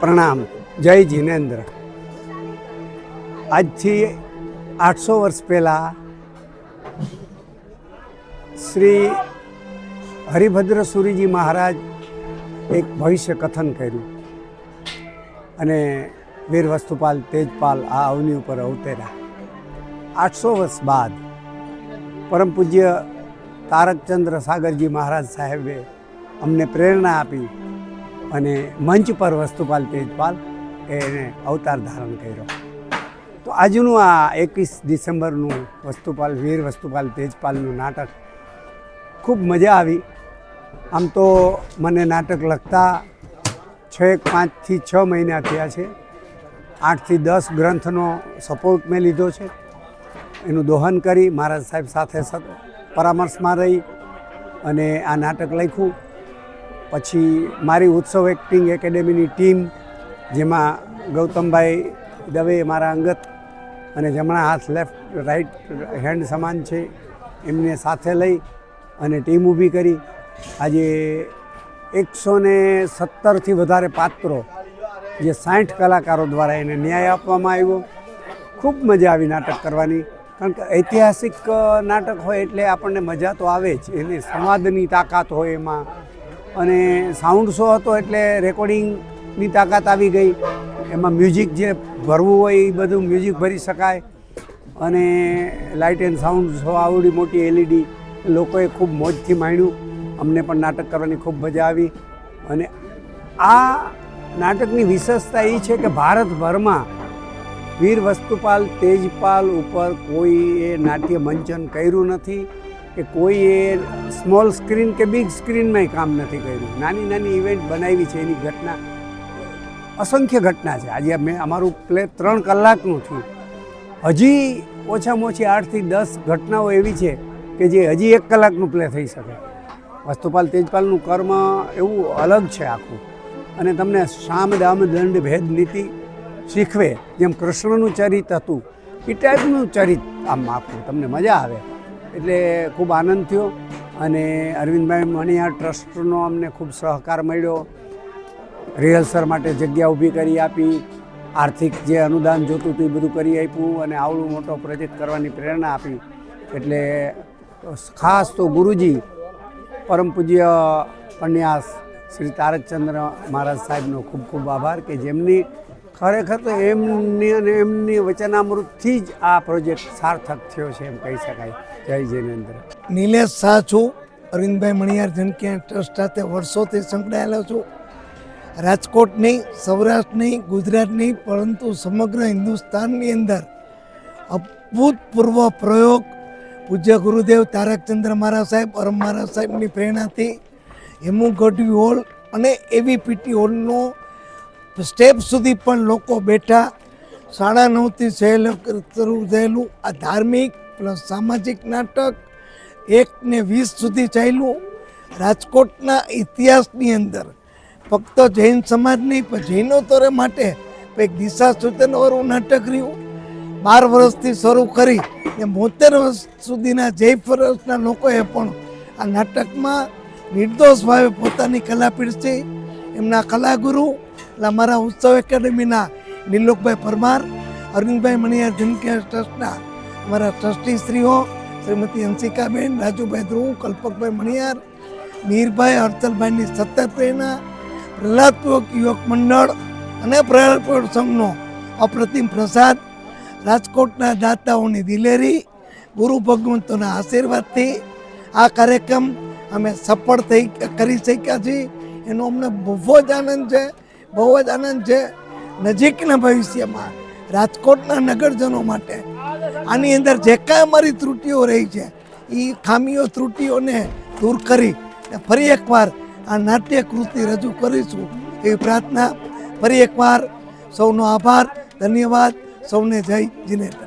પ્રણામ. જય જિનેન્દ્ર. આજથી આઠસો વર્ષ પહેલાં શ્રી હરિભદ્ર સુરીજી મહારાજ એક ભવિષ્ય કથન કર્યું અને વીર વસ્તુપાલ તેજપાલ આ અવની ઉપર અવતર્યા. આઠસો વર્ષ બાદ પરમ પૂજ્ય તારકચંદ્ર સાગરજી મહારાજ સાહેબે અમને પ્રેરણા આપી અને મંચ પર વસ્તુપાલ તેજપાલ એને અવતાર ધારણ કર્યો. તો આજનું આ એકવીસ ડિસેમ્બરનું વસ્તુપાલ, વીર વસ્તુપાલ તેજપાલનું નાટક ખૂબ મજા આવી. આમ તો મને નાટક લખતા છ એક પાંચથી છ મહિના થયા છે. આઠથી દસ ગ્રંથનો સપોર્ટ મેં લીધો છે. એનું દોહન કરી, મહારાજ સાહેબ સાથે પરામર્શમાં રહી અને આ નાટક લખ્યું. પછી મારી ઉત્સવ એક્ટિંગ એકેડેમીની ટીમ જેમાં ગૌતમભાઈ દવે મારા અંગત અને જમણા હાથ લેફ્ટ રાઈટ હેન્ડ સમાન છે, એમને સાથે લઈ અને ટીમ ઊભી કરી. આજે એકસો ને સત્તરથી વધારે પાત્રો જે સાઠ કલાકારો દ્વારા એને ન્યાય આપવામાં આવ્યો. ખૂબ મજા આવી નાટક કરવાની, કારણ કે ઐતિહાસિક નાટક હોય એટલે આપણને મજા તો આવે જ. એની સંવાદની તાકાત હોય એમાં. અને સાઉન્ડ શો હતો એટલે રેકોર્ડિંગની તાકાત આવી ગઈ. એમાં મ્યુઝિક જે ભરવું હોય એ બધું મ્યુઝિક ભરી શકાય. અને લાઇટ એન્ડ સાઉન્ડ શો આવડી મોટી એલઈડી લોકોએ ખૂબ મોજથી માણ્યું અમને પણ નાટક કરવાની ખૂબ મજા આવી. અને આ નાટકની વિશેષતા એ છે કે ભારતભરમાં વીર વસ્તુપાલ તેજપાલ ઉપર કોઈએ નાટ્ય મંચન કર્યું નથી. કે કોઈએ સ્મોલ સ્ક્રીન કે બિગ સ્ક્રીનમાં કામ નથી કર્યું. નાની નાની ઇવેન્ટ બનાવી છે, એની ઘટના. અસંખ્ય ઘટના છે. આજે મેં અમારું પ્લે ત્રણ કલાકનું થયું. હજી ઓછામાં ઓછી આઠથી દસ ઘટનાઓ એવી છે કે જે હજી એક કલાકનું પ્લે થઈ શકે. વસ્તુપાલ તેજપાલનું કર્મ એવું અલગ છે આખું. અને તમને સામ, દામ, દંડ, ભેદ, નીતિ શીખવે. જેમ કૃષ્ણનું ચરિત હતું એ ટાઈપનું ચરિત આમ આખું. તમને મજા આવે. એટલે ખૂબ આનંદ થયો અને અરવિંદભાઈ મણિયા ટ્રસ્ટનો અમને ખૂબ સહકાર મળ્યો. રિહર્સલ માટે જગ્યા ઊભી કરી આપી, આર્થિક જે અનુદાન જોતું હતું એ બધું કરી આપ્યું અને આવડું મોટો પ્રોજેક્ટ કરવાની પ્રેરણા આપી. એટલે ખાસ તો ગુરુજી, પરમ પૂજ્ય પન્યાસ શ્રી તારકચંદ્ર મહારાજ સાહેબનો ખૂબ ખૂબ આભાર કે જેમની ખરેખર તો એમની અને એમની વચનામૃતથી જ આ પ્રોજેક્ટ સાર્થક થયો છે એમ કહી શકાય. જય જૈનેન્દ્ર. નિલેશ શાહ છું. અરવિંદભાઈ મણિયાર જનકિયા ટ્રસ્ટ સાથે વર્ષોથી સંકળાયેલો છું. રાજકોટ નહીં, સૌરાષ્ટ્ર નહીં, ગુજરાત નહીં, પરંતુ સમગ્ર હિન્દુસ્તાનની અંદર અભૂતપૂર્વ પ્રયોગ પૂજ્ય ગુરુદેવ તારકચંદ્ર મહારાજ સાહેબ પરમ મહારાજ સાહેબની પ્રેરણાથી હેમુ ગઢવી હોલ અને એવી પીટી હોલનો સ્ટેપ સુધી પણ લોકો બેઠા. સાડા નવથી શહેર શરૂ થયેલું આ ધાર્મિક પ્લસ સામાજિક નાટક એક ને વીસ સુધી ચાલ્યું. રાજકોટના ઇતિહાસની અંદર ફક્ત જૈન સમાજ નહીં, પણ જૈનોતરે માટે એક દિશા સૂચનવાળું નાટક રહ્યું. બાર વર્ષથી શરૂ કરી ને બોતેર વર્ષ સુધીના જય વર્ષના લોકોએ પણ આ નાટકમાં નિર્દોષ ભાવે પોતાની કલા પીરસી એમના કલાગુરુ એટલે અમારા ઉત્સવ એકેડેમીના નિલોકભાઈ પરમાર, અરવિંદભાઈ મણિયાર જનકેર ટ્રસ્ટના અમારા ટ્રસ્ટીશ્રીઓ શ્રીમતી અંશિકાબેન, રાજુભાઈ ધ્રુવ, કલ્પકભાઈ મણિયાર, મીરભાઈ અર્ચલભાઈની સત્ય પ્રેરણા પ્રહલાદપૂર્વક યુવક મંડળ અને પ્રહલાદપૂર્વક સંઘનો અપ્રતિમ પ્રસાદ, રાજકોટના દાતાઓની દિલેરી, ગુરુ ભગવંતોના આશીર્વાદથી આ કાર્યક્રમ અમે સફળ થઈ કરી શક્યા છીએ. એનો અમને બહુ જ આનંદ છે. બહુ જ આનંદ છે. નજીકના ભવિષ્યમાં રાજકોટના નગરજનો માટે આની અંદર જે કાંઈ અમારી ત્રુટીઓ રહી છે એ ખામીઓ, ત્રુટીઓને દૂર કરી ફરી એકવાર આ નાટ્ય કૃતિ રજૂ કરીશું એવી પ્રાર્થના. ફરી એકવાર સૌનો આભાર, ધન્યવાદ, સૌને જય જીનેન્દ્ર